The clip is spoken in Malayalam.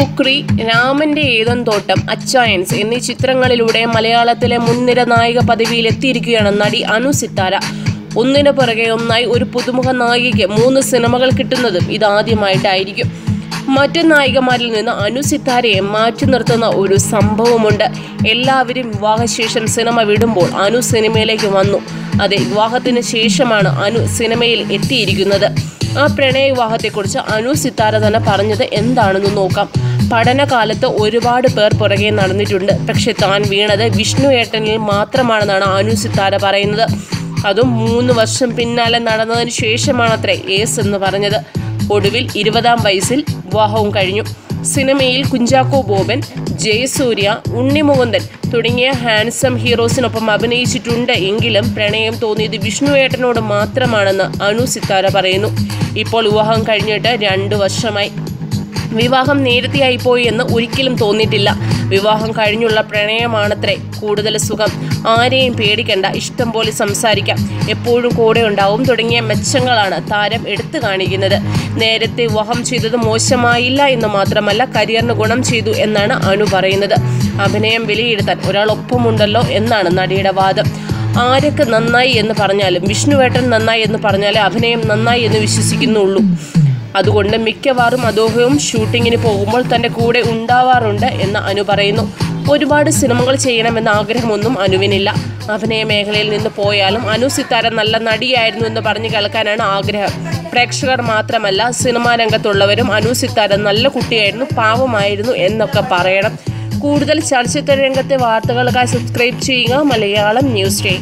ഫുക്രി രാമന്റെ ഏതൻ തോട്ടം അച്ചായൻസ് എന്നീ ചിത്രങ്ങളിലൂടെ മലയാളത്തിലെ മുൻനിര നായിക പദവിയിൽ എത്തിയിരിക്കുകയാണ് നടി അനു സിത്താര. ഒന്നിനു പുറകെ ഒന്നായി ഒരു പുതുമുഖ നായികയ്ക്ക് മൂന്ന് സിനിമകൾ കിട്ടുന്നതും ഇതാദ്യമായിട്ടായിരിക്കും. മറ്റ് നായികമാരിൽ നിന്ന് അനു സിത്താരയെ മാറ്റി നിർത്തുന്ന ഒരു സംഭവമുണ്ട്. എല്ലാവരും വിവാഹശേഷം സിനിമ വിടുമ്പോൾ അനു സിനിമയിലേക്ക് വന്നു. അതെ വിവാഹത്തിന് ശേഷമാണ് അനു സിനിമയിൽ എത്തിയിരിക്കുന്നത്. ആ പ്രണയ വിവാഹത്തെക്കുറിച്ച് അനു സിത്താര തന്നെ പറഞ്ഞത് എന്താണെന്ന് നോക്കാം. പഠനകാലത്ത് ഒരുപാട് പേർ പുറകെ നടന്നിട്ടുണ്ട്. പക്ഷെ താൻ വീണത് വിഷ്ണു ഏട്ടനിൽ മാത്രമാണെന്നാണ് അനു സിത്താര പറയുന്നത്. അതും മൂന്ന് വർഷം പിന്നാലെ നടന്നതിന് ശേഷമാണത്രേ ഏസ് എന്ന് പറഞ്ഞത്. ഒടുവിൽ ഇരുപതാം വയസ്സിൽ വിവാഹവും കഴിഞ്ഞു. സിനിമയിൽ കുഞ്ചാക്കോ ബോബൻ ജയസൂര്യ ഉണ്ണിമുകുന്ദൻ തുടങ്ങിയ ഹാൻസം ഹീറോസിനൊപ്പം അഭിനയിച്ചിട്ടുണ്ട്. എങ്കിലും പ്രണയം തോന്നിയത് വിഷ്ണുവേട്ടനോട് മാത്രമാണെന്ന് അനു സിത്താര പറയുന്നു. ഇപ്പോൾ വിവാഹം കഴിഞ്ഞിട്ട് രണ്ടു വർഷമായി. വിവാഹം നേരത്തെയായി പോയി എന്ന് ഒരിക്കലും തോന്നിയിട്ടില്ല. വിവാഹം കഴിഞ്ഞുള്ള പ്രണയമാണത്രേ കൂടുതൽ സുഖം. ആരെയും പേടിക്കണ്ട ഇഷ്ടം പോലെ സംസാരിക്കാം. എപ്പോഴും കൂടെ ഉണ്ടാവും തുടങ്ങിയ മെച്ചങ്ങളാണ് താരം എടുത്തു കാണിക്കുന്നത്. നേരത്തെ വിവാഹം ചെയ്തത് മോശമായില്ല എന്ന് മാത്രമല്ല കരിയറിന് ഗുണം ചെയ്തു എന്നാണ് അനു പറയുന്നത്. അഭിനയം വിലയിരുത്താൻ ഒരാൾ ഒപ്പമുണ്ടല്ലോ എന്നാണ് നടിയുടെ വാദം. ആരൊക്കെ നന്നായി എന്ന് പറഞ്ഞാലും വിഷ്ണുവേട്ടൻ നന്നായി എന്ന് പറഞ്ഞാലേ അഭിനയം നന്നായി എന്ന് വിശ്വസിക്കുന്നുള്ളൂ. അതുകൊണ്ട് മിക്കവാറും അദ്ദേഹവും ഷൂട്ടിങ്ങിന് പോകുമ്പോൾ തന്റെ കൂടെ ഉണ്ടാവാറുണ്ട് എന്ന് അനു പറയുന്നു. ഒരുപാട് സിനിമകൾ ചെയ്യണമെന്ന ആഗ്രഹമൊന്നും അനുവിനില്ല. അഭിനയ മേഖലയിൽ നിന്ന് പോയാലും അനു സിത്താര നല്ല നടിയായിരുന്നു എന്ന് പറഞ്ഞു കേൾക്കാനാണ് ആഗ്രഹം. പ്രേക്ഷകർ മാത്രമല്ല സിനിമാ രംഗത്തുള്ളവരും അനു സിത്താര നല്ല കുട്ടിയായിരുന്നു പാവമായിരുന്നു എന്നൊക്കെ പറയണം. കൂടുതൽ ചലച്ചിത്ര രംഗത്തെ വാർത്തകൾക്കായി സബ്സ്ക്രൈബ് ചെയ്യുക മലയാളം ന്യൂസ് ഡേ